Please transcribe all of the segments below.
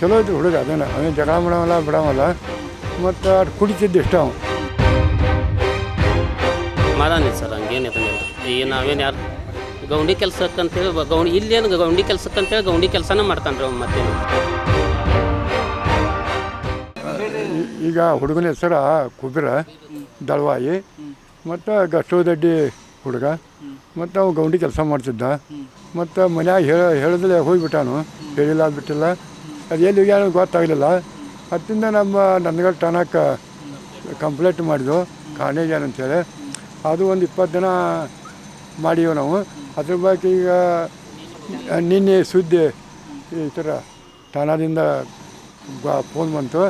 ಚಲೋ ಇತ್ತು ಹುಡುಗ ಅದೇನು ಅವೇ ಜಗಳ ಮಾಡವಲ್ಲ ಬಿಡವಲ್ಲ. ಮತ್ತು ಅದು ಕುಡಿತಿದ್ದು ಇಷ್ಟ ಅವನು. ಮಾಡಿ ಸರ್ ಹಂಗೇನು ಇದನ್ನಿಲ್ಲ ಈಗ ನಾವೇನು ಯಾರು ಗೌಂಡಿ ಕೆಲ್ಸಕ್ಕೆ ಅಂತೇಳಿ ಬ- ಗೌಂಡಿ ಇಲ್ಲೇನು ಗೌಂಡಿ ಕೆಲ್ಸಕ್ಕೆ ಅಂತೇಳಿ ಗೌಂಡಿ ಕೆಲಸನ ಮಾಡ್ತಾನೆ ರೀ ಮತ್ತೆ. ಈಗ ಹುಡುಗನ ಹೆಸರು ಕುಬಿರ ದಳವಾಯಿ. ಮತ್ತು ಗಷ್ಟೋದಡ್ಡಿ ಹುಡುಗ. ಮತ್ತು ಅವ ಗೌಂಡಿ ಕೆಲಸ ಮಾಡ್ತಿದ್ದ. ಮತ್ತು ಮನ್ಯಾಗ ಹೇಳ ಹೇಳಿದ್ರೆ ಹೋಗಿಬಿಟ್ಟಾನು. ಹೇಳಿಲ್ಲ ಅದು ಬಿಟ್ಟಿಲ್ಲ. ಅದು ಎಲ್ಲಿ ಹೋಗ್ಯಾನ ಗೊತ್ತಾಗಲಿಲ್ಲ. ಅದರಿಂದ ನಮ್ಮ ನಂದಗಡ್ ಠಾಣಕ್ಕೆ ಕಂಪ್ಲೇಂಟ್ ಮಾಡಿದ್ವು ಏನು ಅಂತೇಳಿ ಅದು ಒಂದು ಇಪ್ಪತ್ತು ದಿನ ಮಾಡಿವೆ ನಾವು. ಅದ್ರ ಬಗ್ಗೆ ಈಗ ನಿನ್ನೆ ಸುದ್ದಿ ಈ ಥರ ಠಾಣದಿಂದ ಫೋನ್ ಬಂತು.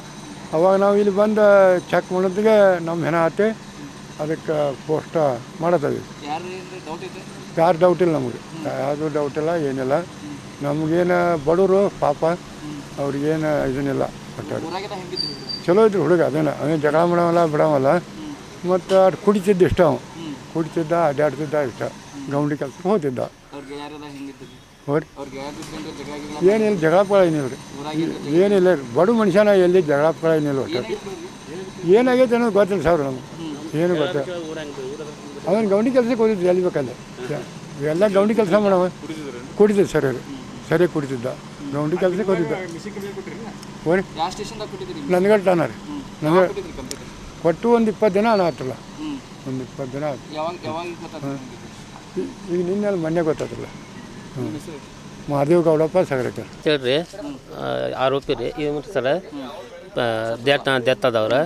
ಅವಾಗ ನಾವು ಇಲ್ಲಿ ಬಂದು ಚೆಕ್ ಮಾಡೋದಿಗೆ ನಮ್ಮ ಹೆಣ ಆತಿ ಅದಕ್ಕೆ ಪೋಸ್ಟ್ ಮಾಡತ್ತವಿ ಯಾರು ಡೌಟ್ ಇಲ್ಲ ನಮಗೆ. ಯಾವುದು ಡೌಟ್ ಇಲ್ಲ, ಏನಿಲ್ಲ. ನಮಗೇನು ಬಡವರು ಪಾಪ. ಅವ್ರಿಗೇನು ಇದನ್ನಿಲ್ಲ ಒಟ್ಟಾರೆ. ಹೆಂಗಿದ್ರಿ ಚಲೋ ಇದ್ರು ಹುಡುಗ ಅದೇನ ಅದೇ ಜಗಳ ಮಾಡವಲ್ಲ ಬಿಡವಲ್ಲ. ಮತ್ತು ಅದು ಕುಡಿತಿದ್ದ ಇಷ್ಟ ಅವ. ಕುಡಿತಿದ್ದ ಅಡ್ಡಾಡ್ತಿದ್ದ ಇಷ್ಟ. ಗೌಂಡಿ ಕೆಲಸ ಹೋಗ್ತಿದ್ದ. ಹೆಂಗಿದ್ರಿ? ಹೋರಿ? ಅವ್ರಿಗೆ ಜಗಳ ಏನಿಲ್ಲ ಜಗಳ ಪಳ ಏನಿಲ್ಲ ರೀ ಏನಿಲ್ಲ ರೀ ಬಡ ಮನುಷ್ಯನ ಎಲ್ಲಿ ಜಗಳ ಪಳ ಏನಿಲ್ಲ ಒಟ್ಟು ಏನಾಗೈತೆ ಅನ್ನೋದು ಗೊತ್ತಿಲ್ಲ ಸಾವಿರ ನಮ್ಗೆ. ಏನು ಗೊತ್ತ? ಅವನು ಗೌಂಡಿ ಕೆಲಸಕ್ಕೆ ಹೋಗಿದ್ದು ಎಲ್ಲಿ ಬೇಕಲ್ಲ ಎಲ್ಲ ಗೌಂಡಿ ಕೆಲಸ ಮಾಡವ. ಕುಡಿದ್ರು ಸರ್ ರೀ ಸರಿ ಕುಡಿತಿದ್ದ. ಗೌಂಡಿ ಕೆಲಸಕ್ಕೆ ಹೋಗಿದ್ದ ಹೋರಿ. ನನಗೆ ಟನರ್ ರೀ. ನನಗೆ ಕೊಟ್ಟು ಒಂದು ಇಪ್ಪತ್ತು ದಿನ ಆತಲ್ಲ. ಹ್ಞೂ ಒಂದು ಇಪ್ಪತ್ತು ದಿನ ಆಯ್ತು ಈಗ ನಿನ್ನೆ ಅಲ್ಲಿ ಮೊನ್ನೆ ಗೊತ್ತಾತಲ್ಲ. ನಿಮ್ಮ ಮಹಾದೇವ್ ಗೌಡಪ್ಪ ಸಗರಕರ್ ಹೇಳ್ರಿ. ಆರೋಪಿ ರೀ ಇವ್ರು ಸರ ಡೆತ್ ಡೆತ್ ಅದಾವ್ರ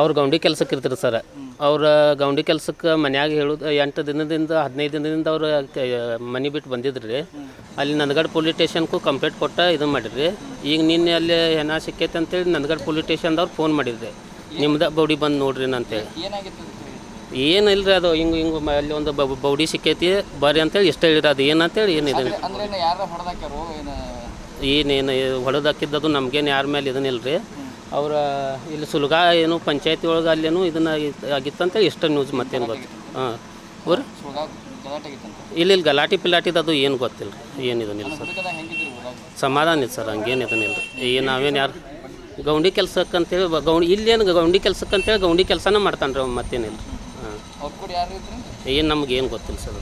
ಅವ್ರು ಗೌಂಡಿ ಕೆಲಸಕ್ಕೆ ಇರ್ತಾರೆ ಸರ್. ಅವ್ರ ಗೌಂಡಿ ಕೆಲ್ಸಕ್ಕೆ ಮನ್ಯಾಗ ಹೇಳೋದು ಎಂಟು ದಿನದಿಂದ ಹದಿನೈದು ದಿನದಿಂದ ಅವ್ರು ಮನೆ ಬಿಟ್ಟು ಬಂದಿದ್ರು. ರೀ ಅಲ್ಲಿ ನಂದಗಡ್ ಪೊಲೀಸ್ ಸ್ಟೇಷನ್ಗೂ ಕಂಪ್ಲೇಂಟ್ ಕೊಟ್ಟ ಇದು ಮಾಡಿರಿ ಈಗ ನಿನ್ನೆ ಅಲ್ಲಿ ಏನ ಸಿಕ್ಕೈತೆ ಅಂತೇಳಿ ನಂದಗಡ್ ಪೊಲೀಸ್ ಸ್ಟೇಷನ್ದವ್ರು ಫೋನ್ ಮಾಡಿದ್ರಿ. ನಿಮ್ದು ಬೌಡಿ ಬಂದು ನೋಡ್ರಿ ಅಂತೇಳಿ? ಏನಿಲ್ಲ ರೀ ಅದು ಹಿಂಗೆ ಹಿಂಗೆ ಅಲ್ಲಿ ಒಂದು ಬೌಡಿ ಸಿಕ್ಕೈತಿ ಬರ್ರಿ ಅಂತೇಳಿ ಇಷ್ಟ ಹೇಳಿರಿ. ಅದು ಏನಂತೇಳಿ ಏನಿದೆ ಏನೇನು ಹೊಡೆದಾಕಿದ್ದದು ನಮ್ಗೇನು ಯಾರ ಮೇಲೆ ಇದನ್ನಿಲ್ಲ ರೀ ಅವ್ರ ಇಲ್ಲಿ ಸುಲಗ ಏನು ಪಂಚಾಯತಿ ಒಳಗೆ ಅಲ್ಲೇನು ಇದನ್ನ ಆಗಿತ್ತಂತ ಎಷ್ಟು ನ್ಯೂಸ್ ಮತ್ತೇನು ಗೊತ್ತು ಹಾಂ. ಆಗಿತ್ತಂತ? ಇಲ್ಲಿ ಇಲ್ಲಿ ಗಲಾಟಿ ಪಿಲಾಟಿದು ಅದು ಏನು ಗೊತ್ತಿಲ್ಲ ಏನು ಇದನ್ನಿಲ್ಲ ಸರ್. ಸಮಾಧಾನ ಇಲ್ಲ ಸರ್ ಹಂಗೇನು ಇದನ್ನಿಲ್ಲ ರೀ ಈ ನಾವೇನು ಯಾರು ಗೌಂಡಿ ಕೆಲ್ಸಕ್ಕೆ ಅಂತೇಳಿ ಗೌಂಡಿ ಇಲ್ಲೇನು ಗೌಂಡಿ ಕೆಲ್ಸಕ್ಕೆ ಅಂತೇಳಿ ಗೌಂಡಿ ಕೆಲಸನೇ ಮಾಡ್ತಾನೆ ರೀ ಮತ್ತೇನಿಲ್ಲ ಹಾಂ. ಏನು ನಮ್ಗೆ ಏನು ಗೊತ್ತಿಲ್ಲ ಸರ್